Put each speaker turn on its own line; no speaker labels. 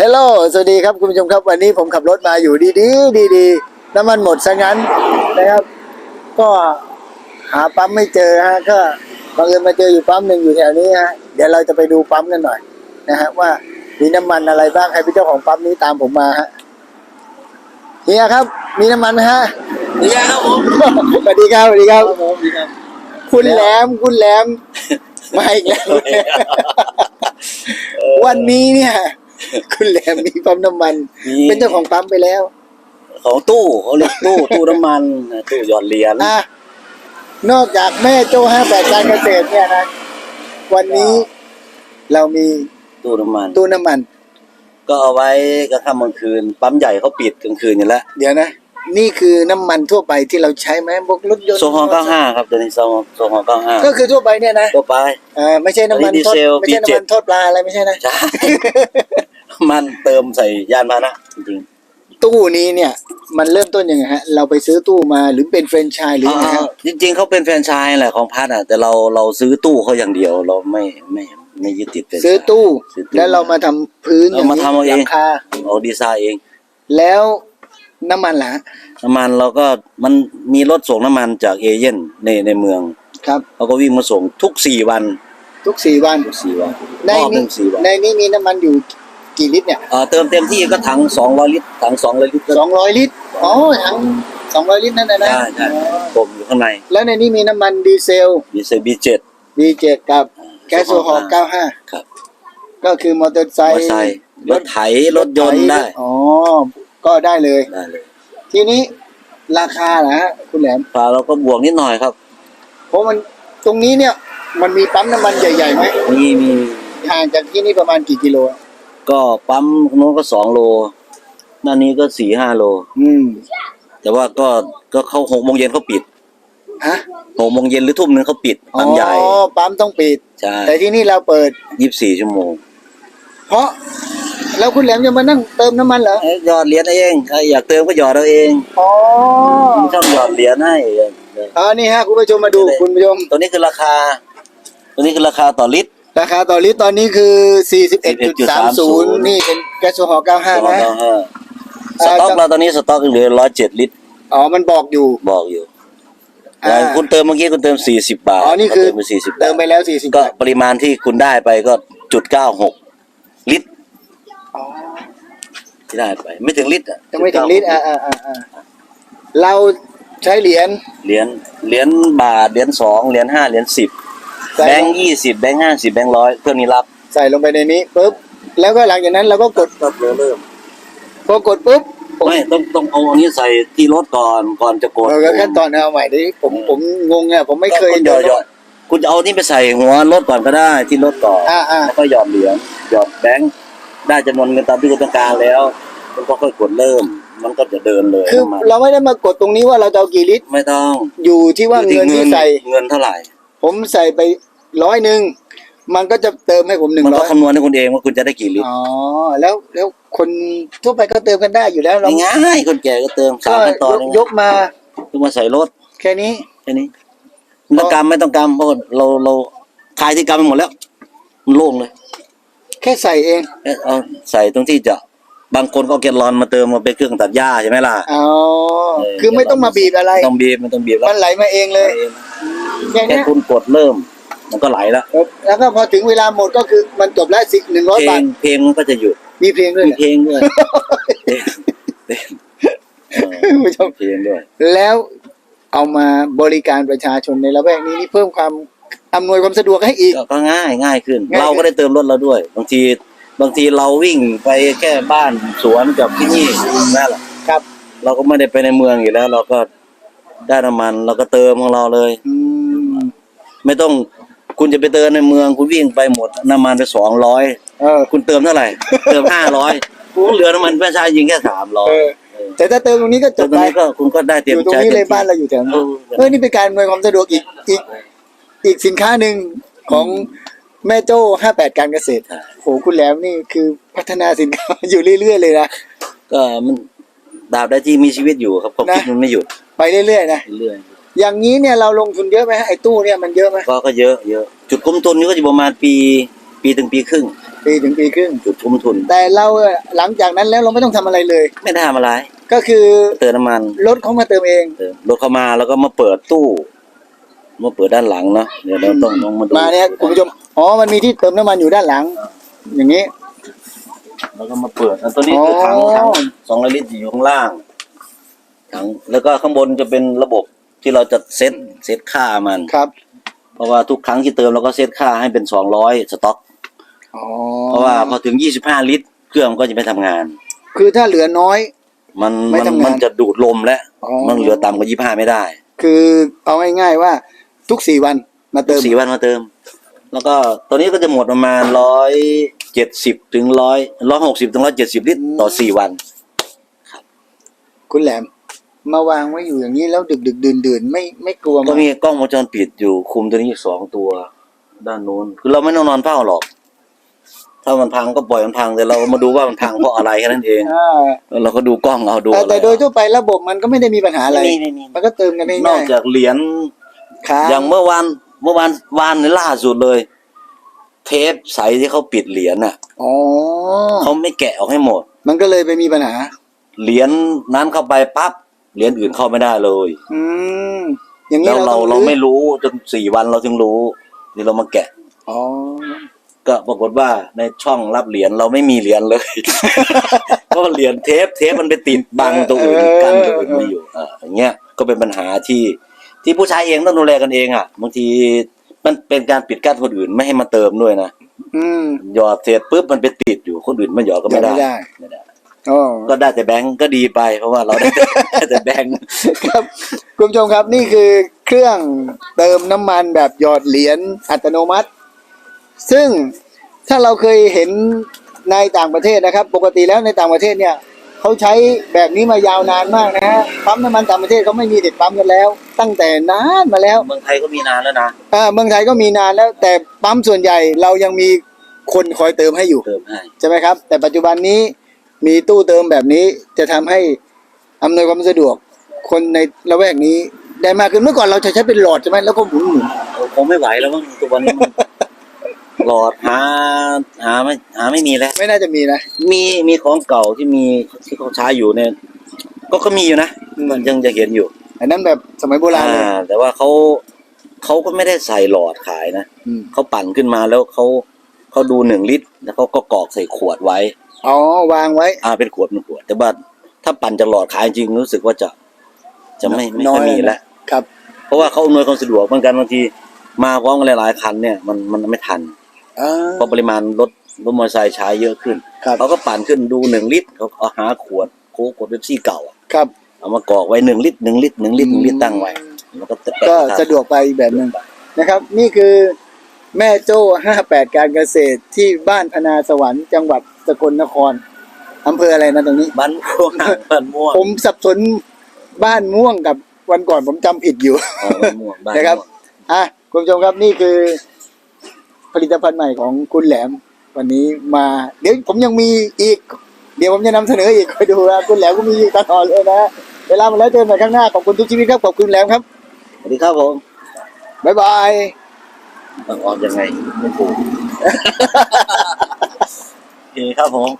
ฮลโหลสวัสดีครับคุณผู้ชมครับวันนี้ผมขับรถมาอยู่ดีดีดีดีๆน้ำมันหมดซะงั้นนะครับ ก็หาปั๊มไม่เจอฮะก็บังเอิญมาเจออยู่ปั๊มหนึ่งอยู่แถวนี้ฮะเดี๋ยวเราจะไปดูปั๊มกันหน่อยนะฮะว่ามีน้ำมันอะไรบ้างให้พี่เจ้าของปั๊มนี้ตามผมมาฮะเฮียครับ มีน้ำมันไหมฮะ
นี่ครับผม
สวัสดีครับสวัสดีครับ
ผมดีครับ
คุณแหลมคุณแหลมมาอีกแล้ววันนี้เนี่ย คุณแหลมมีปั๊มน้ำมันเป็นเจ้าของปั๊มไปแล้ว
ของตู้เขาเรียกตู้ตู้น้ำมันตู้หยอดเหรียญ
อะนอกจากแม่โจ้ห้าแปดการเกษตรเนี่ยนะ วันนี้เรามี
ตู้น้ำมัน
ตู้น้ำมัน
ก็เอาไว้กลางค่ำกลางคืน ปั๊มใหญ่เขาปิดกลางคืนอยู่แล้ว
เดี๋ยวนะ นี่คือน้ำมันทั่วไปที่เราใช้ไหมพวกรถยนต์
โซฮอล์95 ครับตัวนี้โซฮอล์โซฮอล์95
ก็คือทั่วไปเนี่ยนะ
ตัวไป
อ่าไม่ใช่น้ำมัน
อันนี้
ทอด
ดีเซล
ไม่ใช่น้ำมัน
B7
ทอดปลาอะไรไม่ใช่นะ
ใช่น้ำ มันเติมใส่ยานพาหนะจริง
ตู้นี้เนี่ย มันเริ่มต้นยังไงฮะ เราไปซื้อตู้มาหรือเป็นแฟรนไชส์ห
ๆ
รือยังไงครับ
จริง ๆเขาเป็นแฟรนไชส์แหละของพัดอะ แต่เราเราซื้อตู้เขาอย่างเดียว เราไม่ไม่ไม่ยึดติดแฟรนไชส์
ซื้อตู้
ซื้อตู้
แล้วเรามาทำพื้น
เรามาทำเอาเอง
หลัคา
เอาดีไซน์เอง
แล้วน้ำมันล่ะ
น้ำมันเราก็มันมีรถส่งน้ำมันจากเอเย่นในในเมือง
ครับ
เขาก็วิ่งมาส่งทุกสี่วัน
ทุกสี่วัน
ทุกสี่วัน
ใน
รอบห
นี้
นึ่งสี่วัน
ในนี้มีน้ำมันอยู่ กี่ลิตรเนี่ย
เอ่อเติมเต็มที่ก็ถังสองร้อยลิตรถังสองร้อยลิตรก็
สองร้อยลิตรอ๋อถังสองร้อยลิตรนั่นนะนะ
ใช่ใช่
อ๋อ
ผมอยู่ข้างใน
แล้วในนี้มีน้ำมันดีเซล
ดีเซลบีเจ็ด
B7 กับแก๊สโซฮอล์95
ครับ
ก็คือมอเตอร์ไซ
มอ
ค์
เตอร์ไซค์รถไถรถยนต์ได้
อ๋อ ก็ได้เลย
ได้เลย
ทีนี้ราคาล่ะฮะคุณแหลม
ปลาเราก็บวกนิดหน่อยครับ
เพราะมันตรงนี้เนี่ย มันมีปั๊มน้ำมันใหญ่ๆไหม
มีมี
ห่างจากที่นี่ประมาณกี่กิโลอะ
ก็ปั๊มโน้นก็สองโลด้านนี้ก็สี่ห้าโล
อืม
แต่ว่าก็ก็เข้าหกโมงเย็นเขาปิด
ฮะ
หกโมงเย็นหรือทุ่มนึงเขาปิดปั๊มใหญ่
อ๋อปั๊มต้องปิด
ใช่
แต่ที่นี่เราเปิด
ยี่สิบสี่ชั่วโมง
เพราะแล้วคุณแหลมจะมานั่งเติมน้ำมันเหรอ
เอ้ยหยอดเหรียญเองใครอยากเติมก็หยอดเอาเอง
อ๋อ
มีช่องหยอดเหรียญให้
อ๋อนี่ฮะคุณผู้ชมมาดูคุณผู้ชม
ตัวนี้คือราคา ตัวนี้คือราคาต่อลิตร
ราคาต่อลิตรตอนนี้คือ41.30
41.30
นี่เป็นแก๊สโซฮอล์95 นะ
สต็อกเราตอนนี้สต็อกเหลือร้อยเจ็ดลิตร
อ๋อ มันบอกอยู่
บอกอยู่
อ่า
แต่คุณเติมเมื่อกี้คุณเติมสี่สิบบาท
อ๋อ นี่คือ
เติมไปสี่สิบ
เติมไปแล้ว 40
ก็
บาท
ปริมาณที่คุณได้ไปก็จุดเก้าหกลิตร
อ๋อ
ที่ได้ไป ไม่ถึงลิตรอะ
จะไม่ถึงลิตรอ่าอ่าอ่าอ่าเราใช้เหรียญ
เหรียญ เหรียญบาท เหรียญสอง เหรียญห้าเหรียญสิบ
ใส่
แบงค์ยี่สิบแบงค์ห้าสิบแบงค์ร้อยเพื่อนมีรับ
ใส่ลงไปในนี้ปุ๊บแล้วก็หลังจากนั้นเราก็กด
ก็เริ่ม
พอกดปุ๊บผม
ไม่ต้องต้องเอาอันนี้ใส่ที่รถก่อนก่อนจะกด
เออก็ขั้นตอนเอาใหม่ดิผมผมงงอะผมไม่เคย
ก็ณหยอดหยอดคุณจะเอานี่ไปใส่หัวรถก่อนก็ได้ที่รถก่อน
อ่าอ่า
แล้วก็หยอดเหรียญหยอดแบงค์ได้จำนวนเงินตามที่คุณต้องการแล้วคุณก็ค่อยกดเริ่ม มันก็จะเดินเลย
คือ
น้ำมัน
เราไม่ได้มากดตรงนี้ว่าเราจะเอากี่ลิตร
ไม่ต้อง
อยู่ที่ว่าเงินที่ใส่
เงินเท่าไหร่
ผมใส่ไปร้อยหนึ่งมันก็จะเติมให้ผมหนึ่ง
มัน
ร้
ก็
อย
คำนวณให้คุณเองว่าคุณจะได้กี่ลิตร
อ๋อแล้วแล้วคนทั่วไปก็เติมกันได้อยู่แล้วเรา
ง่ายๆคนแก่ก็เติมสา
ก็
มขั้นตอน
ยกยกมา
คือมาใส่รถ
แค่นี้
แค่นี้ไม่ต้องกำไม่ต้องกำเพราะเราเราคลายที่กำไปหมดแล้ว มันโล่งเลย
แค่ใส่เอง
เอ๊ะเอาใส่ตรงที่จะบางคนก็เอาแกลลอนมาเติมมาเป็นเครื่องตัดหญ้าใช่ไหมล่ะ
อ๋อ
เออ
คือไม่ต้องมาบีบอะไร
ต้องบีบมันต้องบีบแล้ว
มันไหลมาเองเลย แค่
แค่
เนี้ย
คุณกดเริ่ม มันก็ไหลแล้ว
ครับแล้วก็พอถึงเวลาหมดก็คือมันจบแล้วสิหนึ่งร้อย
เพล
บาท
งเพลงมันก็จะหยุด
มีเพลงด้วย
มี
เหรอ
เพลงด้วยเพลงเพลงเออ
คุณผู้ชม
เพลงด้วย
แล้วเอามาบริการประชาชนในละแวกนี้นี่เพิ่มความอำนวยความสะดวกให้อีก
ก็ก็ง่ายง่ายขึ้น
ง่ายขึ้น
เราก็ได้เติมรถเราด้วย บางทีบางทีเราวิ่งไปแค่บ้านสวนกับที่นี่นั่นแหละ
ครับ
เราก็ไม่ได้ไปในเมืองอยู่แล้ว เราก็ได้น้ำมันเราก็เติมของเราเลย
อืม
ไม่ต้องคุณจะไปเติมในเมืองคุณวิ่งไปหมดน้ำมันไปสองร้อย
เออ
คุณเติมเท่าไหร่ เติมห้าร้อยคุณเหลือน้ำมันแค่ใช้ยิงแค่สามร้อย
เออ แต่ถ้าเติมตรงนี้ก็จ
แต่
บ
ตรง
ไป
นี้ก็คุณก็ได้เตรี
อย
ม
ยู่ตรง
ใจ
นี้เลย
ต็มที่
บ้านเราอยู่แถว
เอ
นี้
อ
เออนี่เป็นการอำนวยความสะดวกอีกอีกอีกสินค้าหนึ่งของแม่โจ้ห้าแปดการเกษตรโหคุณแหลมนี่คือพัฒนาสินค้า อยู่เรื่อยๆเลยนะ
ก็มันดาบได้ที่มีชีวิตอยู่ครับความคิด
นะ
มันไม่หยุด
ไปเรื่อยๆนะ
เรื่อย
อย่างนี้เนี่ยเราลงทุนเยอะไหมฮะไอ้ตู้เนี่ยมันเยอะไหม
ๆก็ก็เยอะเยอะ จุดคุ้มทุนนี่ก็จะประมาณปี ปีถึงปีครึ่ง
ปีถึงปีครึ่ง
จุดทุ่มทุน
แต่เราหลังจากนั้นแล้วเราไม่ต้องทำอะไรเลย
ไม่ได้ทำอะไร
ก็คือ
เติมน้ำมัน
รถเขามาเติมเอง
เติมรถเข้ามาแล้วก็มาเปิดตู้ มาเปิดด้านหลังเนาะเดี๋ยวเราต้องลองมาดู
มาเนี่ยคุณผู้ชมอ๋อมันมีที่เติมน้ำมันอยู่ด้านหลัง อย่างนี้
แล้วก็มาเปิดอันตัวนี้คือถัง
อ๋อ
ถังสองลิตรอยู่ข้างล่างถังแล้วก็ข้างบนจะเป็นระบบ ที่เราจะเซตเซตค่ามัน
ครับ
เพราะว่าทุกครั้งที่เติมเราก็เซตค่าให้เป็นสองร้อยสต็อก
อ๋อ
เพราะว่าพอถึงยี่สิบห้าลิตร เครื่องมันก็จะไม่ทำงาน
คือถ้าเหลือน้อย
มัน
ไม่
มัน
ทำงาน
มันจะดูดลมแล้ว
อ๋อ
มันเหลือต่ำกว่ายี่ห้าไม่ได้
คือเอาง่ายๆว่าทุกสี่วันมาเติม
สี่วันมาเติม แล้วก็ตัวนี้ก็จะหมดประมาณร้อยเจ็ดสิบถึงร้อยร้อยหกสิบถึงร้อยเจ็ดสิบลิตรต่อสี่วัน
คุณแหลม มาวางไว้อยู่อย่างนี้แล้วดึกดึกดื่นดื่นๆไม่ไม่กลัว
ก็
มั้ย
มีกล้องวงจรปิดอยู่คุมตัวนี้สองตัว ด้านนู้นคือเราไม่ต้องนอนเฝ้าหรอก ถ้ามันพังก็ปล่อยมันพังแต่เรามาดูว่ามันพังเพราะอะไรแค่นั้นเอง
อ่า
แล้วเราก็ดูกล้องเอาดู
แต่แต่
อะไร
โดยทั่วไประบบมันก็ไม่ได้มีปัญหาอะไร
ไม่มีไม่มี
มันก็เติมกัน
นอ
ง่ากย
จากเหรียญ
ๆค้าง
อย่างเมื่อวานเมื่อวานวานในล่าสุดเลย เทปใสที่เขาปิดเหรียญน่ะ
อ๋อ
เขาไม่แกะออกให้หมด
มันก็เลยไปมีปัญหา
เหรียญนั้นเข้าไปปั๊บ เหรียญอื่นเข้าไม่ได้เลย
อืมอย่างนี้
แล้ว
เรา
เรา
ต้อง
เรา
ลื้อ
ไม่รู้จนสี่วันเราถึงรู้นี่เรามาแกะ
อ๋อ
ก็ปรากฏว่าในช่องรับเหรียญเราไม่มีเหรียญเลยเพราะเหรียญเทปเทปมันไปติดบังตัวอื่นกันตัวอื่นไม่อยู่อ่าอย่างเงี้ยก็เป็นปัญหาที่ที่ผู้ใช้เองต้องดูแลกันเองอะบางทีมันเป็นการปิดกั้นคนอื่นไม่ให้มาเติมด้วยนะ
อืม
หยอดเสร็จปุ๊บมันไปติดอยู่คนอื่นมาหยอดก็ไม่ได้
หยอดไม่ได้
ไม่ได้
อ๋อ
ก็ได้แต่แบงก์ก็ดีไป เพราะว่าเราได้ได้แต่แบงก์
ครับคุณผู้ชมครับนี่คือเครื่องเติมน้ำมันแบบหยอดเหรียญอัตโนมัติ ซึ่งถ้าเราเคยเห็นในต่างประเทศนะครับ ปกติแล้วในต่างประเทศเนี่ยเขาใช้แบบนี้มายาวนานมากนะฮะปั๊มน้ำมันต่างประเทศเขาไม่มีเด็ดปั๊มกันแล้ว ตั้งแต่นานมาแล้ว
เมืองไทยก็มีนานแล้วนะ
อ่าเมืองไทยก็มีนานแล้ว แต่ปั๊มส่วนใหญ่เรายังมีคนคอยเติมให้อยู่
เติมให้
ใช่ไหมครับ แต่ปัจจุบันนี้ มีตู้เติมแบบนี้จะทำให้อำนวยความสะดวกคนในละแวกนี้ได้มากขึ้นเมื่อก่อนเราจะใช้เป็นหลอดใช่ไหมแล้วก็หมุนหมุน
คงไม่ไหวแล้วมั้งตัววันนี้มันหลอดหาหาไม่หาไม่มีแล้ว
ไม่น่าจะมีนะ
มีมีของเก่าที่มีที่เขาใช้อยู่เนี่ย ก็ก็มีอยู่นะมันยังจะเห็นอยู่
อันนั้นแบบสมัยโบราณเลย
อ่าแต่ว่าเขาเขาก็ไม่ได้ใส่หลอดขายนะ
อืม
เขาปั่นขึ้นมาแล้วเขาเขาดูหนึ่งลิตร แล้วเขาก็กรอกใส่ขวดไว้
อ๋อวางไว้
อ่าเป็นขวดเป็นขวด แต่ว่าถ้าปั่นจากหลอดขายจริงรู้สึกว่าจะ จะไม่ไม่
น้
ค่
อ
อยยมี
นะ
แล้ว
ครับ
เพราะว่าเขาอำนวยความสะดวกเหมือนกันบางทีมาพร้อมกันหลายๆคันเนี่ยมันมันไม่ทัน
อ่า
เพราะปริมาณรถรถมอเตอร์ไซค์ใช้เยอะขึ้น
ครับ
เขาก็ปั่นขึ้นดูหนึ่งลิตรเขาเอาหาขวดโค้กขวดเบปซี่เก่าอะ
ครับ
เอามากรอกไว้หนึ่งลิตรหนึ่งลิตรหนึ่งลิตรหนึ่งลิตรตั้งไว้แล้วก็แตะๆ
ก็สะดวกไปอีกแบบหนึ่งนะครับ นี่คือแม่โจ้ห้าแปดการเกษตรที่บ้านพนาสวรรค์จังหวัด สกลนครอำเภออะไรนะตรงนี้
บ้านม่วงบ้านม่วง
ผมสับสนบ้านม่วงกับวันก่อนผมจำผิดอยู่
อ๋อบ้านม่วงบ้าน
นะครับ
ม่วง
อะคุณผู้ชมครับนี่คือ ผลิตภัณฑ์ใหม่ของคุณแหลม วันนี้มา เดี๋ยวผมยังมีอีก เดี๋ยวผมจะนำเสนออีกคอยดูนะคุณแหลมก็มีตลอดเลยนะเวลามาแล้วเจอกันใหม่ข้างหน้าขอบคุณทุกชีวิตครับขอบคุณแหลมครับ
สวัสดีครับผม
บ๊ายบาย
ต้องออกยังไงไม่ถูก โอเคครับผม